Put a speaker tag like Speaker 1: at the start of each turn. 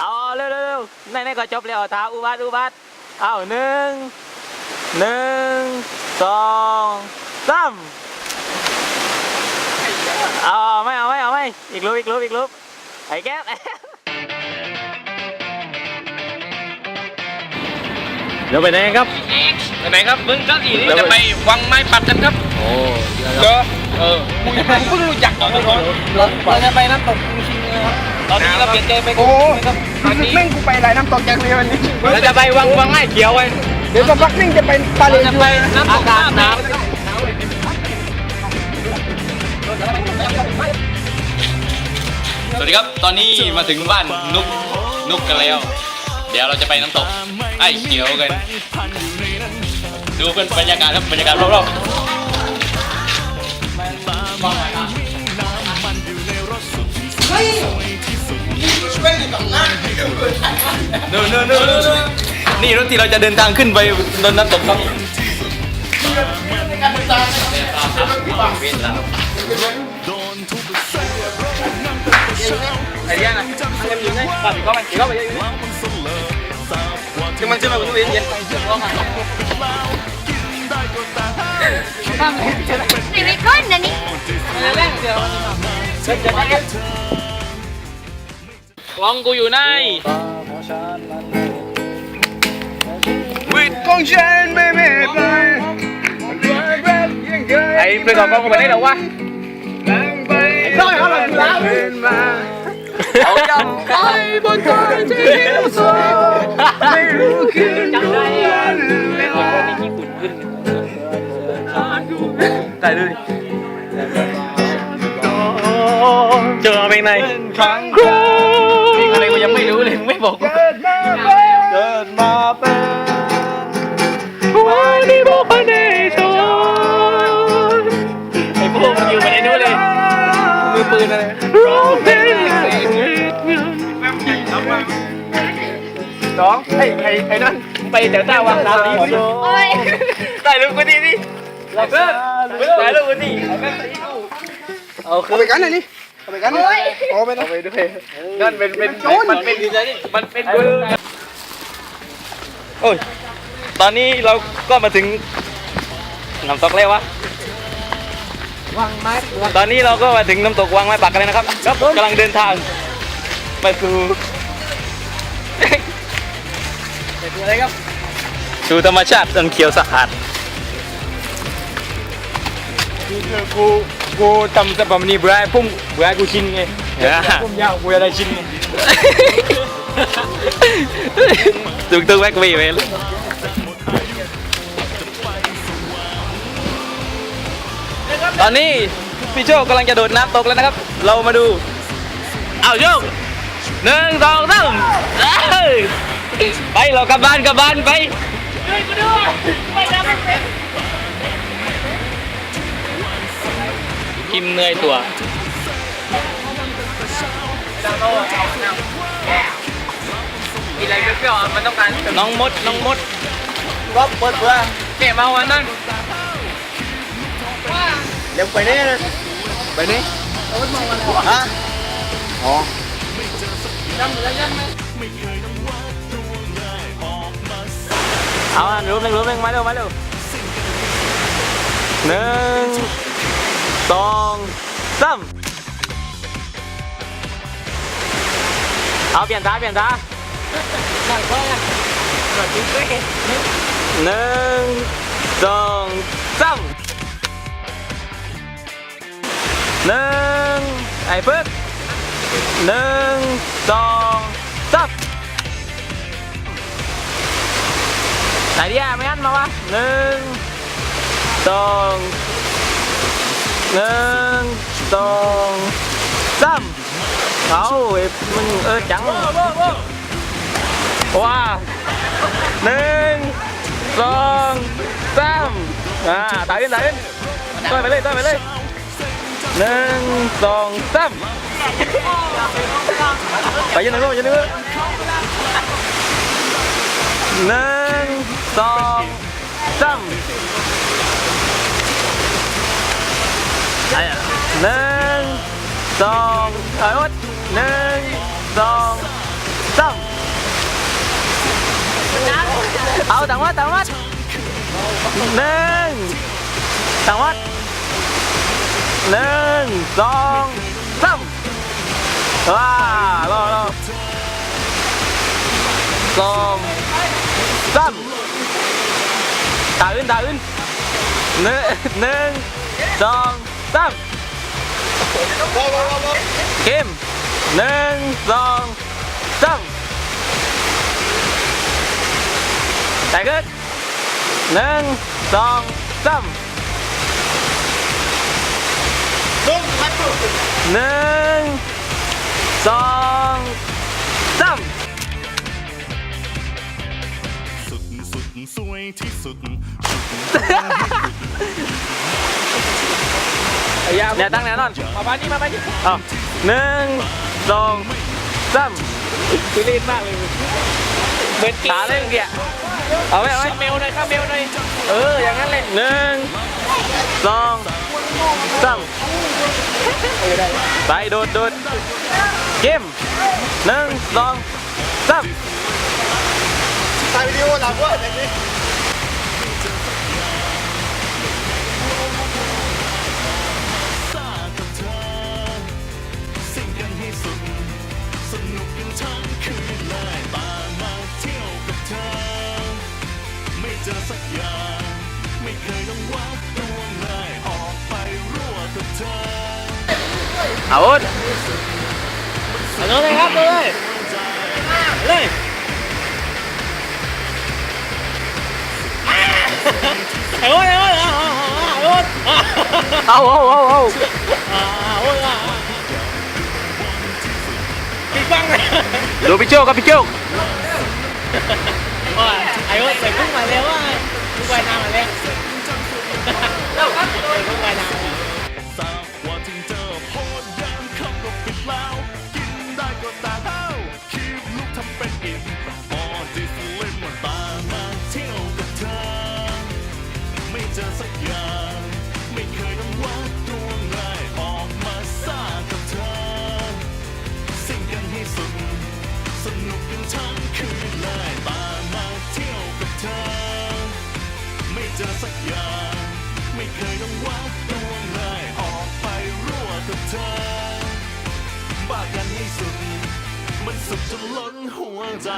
Speaker 1: เอาเร็วเร็วเร็วในในก็จบแล้วท้าอุบัติอุบัติเอาหนึ่งหนึ่งสองสามเอาไม่เอาไม่เอาไม่อีกรูปอีกรูปอีกรูปไอ้แก๊ปเดี๋ยวไปไหนครับ
Speaker 2: ไปไหนครับมึงก็อีนี่จะไปวังไม้ปัดกันครับ
Speaker 1: โอ้
Speaker 2: เจอเออมึงเพิ่งรู้จักก่อนเลยครับ
Speaker 1: เราจะไปน้ำตกชิงเลยครับ
Speaker 2: ตอนนี้เราเปลี่ยนใจไป
Speaker 3: โอ้
Speaker 2: ครับตอนนี้
Speaker 3: แม่งกูไปหลายน้ำตกจังเลยวันนี้
Speaker 2: เราจะไปวังวังไม้เขียวไว้
Speaker 3: เดี๋ยวสักพักนึงจะไปปาเล
Speaker 2: เรา
Speaker 3: น
Speaker 2: จะไปน้ำตกน้ำน้สวัสดีครับ ตอนนี้มาถึงบ้านนุกนุกกันแล้ว เดี๋ยวเราจะไปน้ำตกไอ้เขียวกัน ดูกันบรรยากาศครับบรรยากาศรอบๆ นู่นนู่นนู่นนู่นนี่รถที่เราจะเดินทางขึ้นไปบนน้ำตกครับไอ้เนี้ยนะมันยังอยู่ไงปรับอีกเข้าไปกเข้าไปเยอะๆจึงมันขึ้นมาบนตู้เย็นเย็น
Speaker 4: นี่ไม่ก้นนะนี่
Speaker 2: กล้องกูอยู่ใน
Speaker 3: วิดของฉันไม่ไม่ไป
Speaker 2: ไอ้เพื่อนของกล้องกูไปได้หรอวะ
Speaker 3: ได้เขาหลังแล้วเดินมา
Speaker 2: เอาจำไปบนทางที่เดียวสอง
Speaker 3: ไม่รู้คืนจำได้
Speaker 2: ได้เลยเจอเพลงไหน
Speaker 3: ครั้ง
Speaker 2: เพลงอะไรกูยังไม่รู้เลยมึงไม่บอกกู
Speaker 3: เกิดมาเกิดมาเป็น
Speaker 2: วันนี้บอกพระเนชรไอ้พวกมันอยู่มาในนู้นเลยมือปืนอะไรร้องเพลง
Speaker 3: สองไอ้ไอ้ไอ้นั่น
Speaker 2: ไปแถวต้าวังน้ำนี้
Speaker 4: โอ้ย
Speaker 2: ถ่ายรูปกูดีดิเราเพื่อนถ่ายรูปกูดิ
Speaker 3: เอาไปกันหน่อยนี่ เอาไปกันหน่อยโอ้ไปนะไปด้วย
Speaker 2: นั่นเป็นเป็นมันเป็นมันเป็นโอ้ยตอนนี้เราก็มาถึงน้ำตกแล้ววะ
Speaker 3: วางไม้
Speaker 2: ตอนนี้เราก็มาถึงน้ำตกวังไม้ปักกันเลยนะครับกำลังเดินทางไปสู่อะไรครับสู่ธรรมชาติอันเขียวสะอาด
Speaker 3: กู กูทำแต่แบบนี้เบื่อให้พุ่มเบื่อให้กูชินไงพุ่มยาวกูจะได้ชินไง
Speaker 2: ถูกต้องแม็กวีเวลตอนนี้พี่โชคกำลังจะโดดน้ำตกแล้วนะครับ เรามาดูเอาโชคหนึ่งสองสามเอ้ยไปเรากลับบ้านกลับบ้านไป กิมเหนื่อยตัว
Speaker 1: กินอะไรเปรี้ยวๆมันต้องการ
Speaker 2: น้องมด น้องมด
Speaker 3: ก็เปิดเบื่อ
Speaker 2: เก็บมาวันนั้น
Speaker 3: เดี๋ยวไปนี่นะไปนี่ฮะอ๋อ
Speaker 1: เอารูปหนึ่งรูปหนึ่งมาเร็วมาเร็วหนึ่ง สองสามเอาเปลี่ยนท่าเปลี่ยนท่าหนึ่งสองสามหนึ่งไอ้ปึ๊กหนึ่งสองสามไหนดิอะไม่อันมาวะหนึ่งสอง หนึ่งสองสามเอาไอ้มึงเออจังว้าหนึ่งสองสามอ่าตายขึ้นตายขึ้นต่อยไปเลยต่อยไปเลยหนึ่งสองสามไปยืนหนึ่งก็ไปยืนหนึ่งก็หนึ่งสองสาม หนึ่งสองเอ้ยหนึ่งสองสสามเอาต่างวัดต่างวัดหนึ่งต่างวัดหนึ่งสองสามว้ารอรอสองสามตาอื่นตาอื่นหนึ่งหนึ่งสอง สามเข้มหนึ่งสองสามแต่ขึ้นหนึ่งสองสามหนึ่งสองสาม
Speaker 5: สุดสุดสวยที่สุด
Speaker 1: เนี่ยตั้งแน่นอน
Speaker 2: มาบ้านนี้มาบ้านนี้
Speaker 1: เอาหนึ่งสองสาม
Speaker 2: ทุเรศมากเลยเหมือนกี
Speaker 1: ขาเล่นเกียร์เอาไว้เอาไว้
Speaker 2: ข้าเมลหน่อยข้าเมลหน่อย
Speaker 1: เอออย่างนั้นเลยหนึ่งสองสามไปโดดโดดเกมหนึ่งสองสาม
Speaker 5: ซ่า อาวุธเอาเลย
Speaker 2: ครับเลยเลยไอ้โอ้ยไอ้โอ้ยไอ้โอ้ย
Speaker 1: เอาเอาเอาเอา
Speaker 2: โอ้ยปิดฟังเลย
Speaker 1: ดูพี่โจกับพี่โจ
Speaker 2: ไอ้โอ้ยใส่พุ่งมาแล้วว่าพุ่งไปน้ำมาแล้วพุ่งไปน้ำ
Speaker 5: ท สุดจนล้นหัวใจ